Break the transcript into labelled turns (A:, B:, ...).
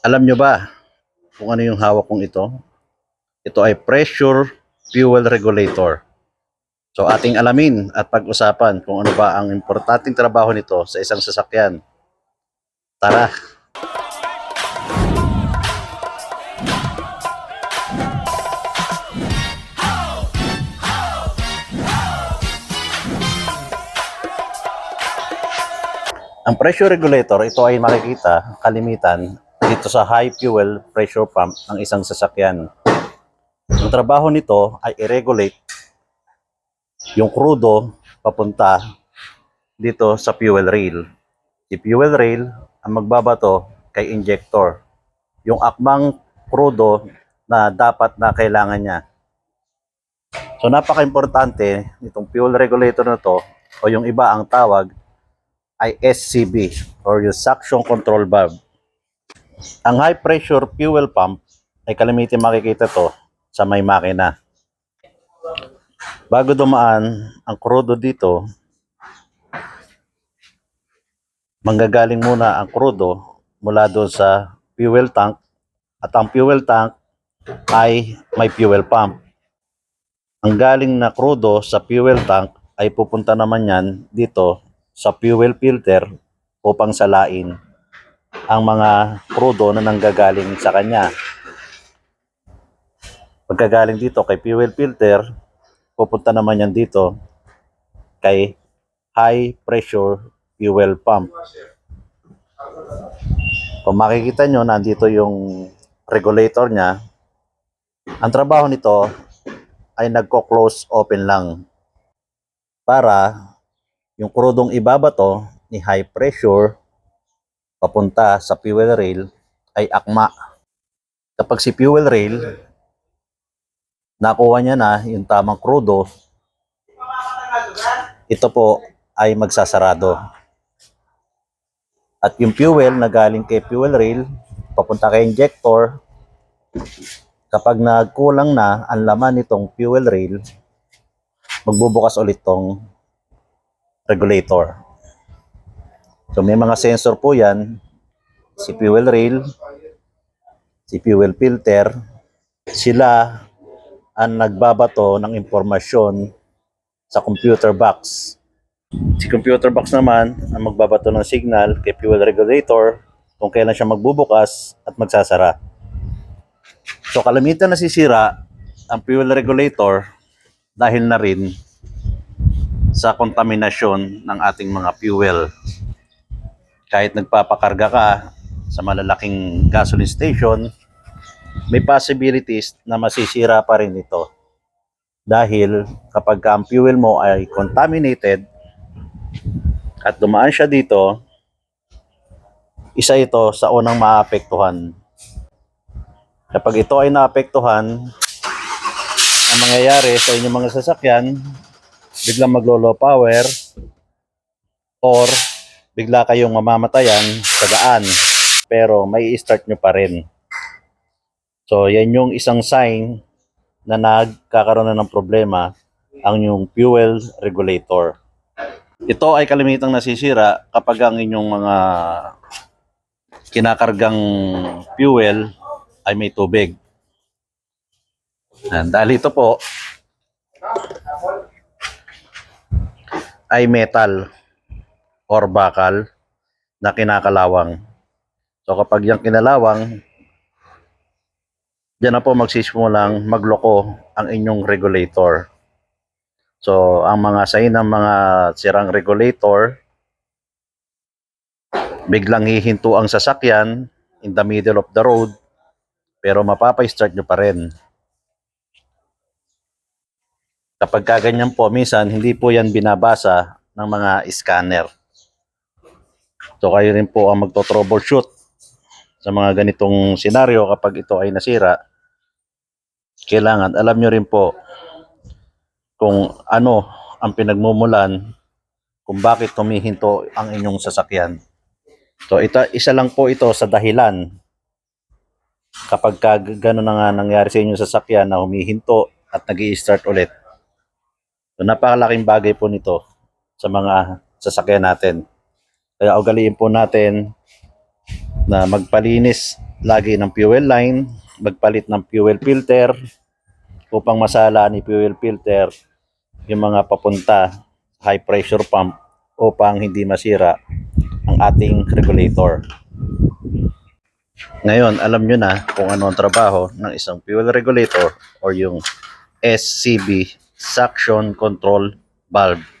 A: Alam nyo ba kung ano yung hawak kong ito? Ito ay pressure fuel regulator. So ating alamin at pag-usapan kung ano ba ang importanteng trabaho nito sa isang sasakyan. Tara! Ang pressure regulator, ito ay makikita kalimitan dito sa high fuel pressure pump ng isang sasakyan. Ang trabaho nito ay i-regulate yung krudo papunta dito sa fuel rail. Si fuel rail ang magbabato kay injector. Yung akmang krudo na dapat na kailangan niya. So napaka-importante nitong fuel regulator na to o yung iba ang tawag ay SCB or yung suction control valve. Ang high pressure fuel pump ay kalimitin makikita to sa may makina. Bago dumaan ang krudo dito, manggagaling muna ang krudo mula doon sa fuel tank at ang fuel tank ay may fuel pump. Ang galing na krudo sa fuel tank ay pupunta naman yan dito sa fuel filter upang salain ang mga krudo na nanggagaling sa kanya. Pagkagaling dito kay fuel filter, pupunta naman yan dito kay high pressure fuel pump. Kung makikita nyo, nandito yung regulator niya. Ang trabaho nito ay nagko-close open lang para yung krudong ibabato ni high pressure papunta sa fuel rail ay akma. Kapag si fuel rail nakuha niya na yung tamang krudo, ito po ay magsasarado. At yung fuel na galing kay fuel rail, papunta kay injector, kapag nagkulang na ang laman nitong fuel rail, magbubukas ulit tong regulator. So may mga sensor po yan, si fuel rail, si fuel filter, sila ang nagbabato ng impormasyon sa computer box. Si computer box naman ang magbabato ng signal kay fuel regulator kung kailan siya magbubukas at magsasara. So kalamitan nasisira ang fuel regulator dahil na rin sa kontaminasyon ng ating mga fuel. Kahit nagpapakarga ka sa malalaking gasoline station, may possibilities na masisira pa rin ito. Dahil kapag ka ang fuel mo ay contaminated at dumaan siya dito, isa ito sa unang maapektuhan. Kapag ito ay naapektuhan, ang mangyayari sa inyong mga sasakyan, biglang maglo-low power or bigla kayong mamamatayan sa daan pero may start nyo pa rin. So yan yung isang sign na nagkakaroon na ng problema ang yung fuel regulator. Ito ay kalimitang nasisira kapag ang inyong mga kinakargang fuel ay may tubig. Yan, dahil ito po ay metal or bakal na kinakalawang. So kapag yung kinalawang, diyan na po magsisimulang magloko ang inyong regulator. So ang mga sign ng mga sirang regulator, biglang hihinto ang sasakyan in the middle of the road, pero mapapa-start nyo pa rin. Kapag kaganyan po, minsan hindi po yan binabasa ng mga scanner. So kayo rin po ang magto-troubleshoot sa mga ganitong senaryo kapag ito ay nasira. Kailangan alam nyo rin po kung ano ang pinagmumulan kung bakit tumihinto ang inyong sasakyan. So ito, isa lang po ito sa dahilan kapag ka gano'n na nga nangyari sa inyong sasakyan na humihinto at nag start ulit. So napakalaking bagay po nito sa mga sasakyan natin. Kaya ugaliin po natin na magpalinis lagi ng fuel line, magpalit ng fuel filter upang masala ni fuel filter yung mga papunta high pressure pump upang hindi masira ang ating regulator. Ngayon, alam nyo na kung ano ang trabaho ng isang fuel regulator or yung SCB, Suction Control Valve.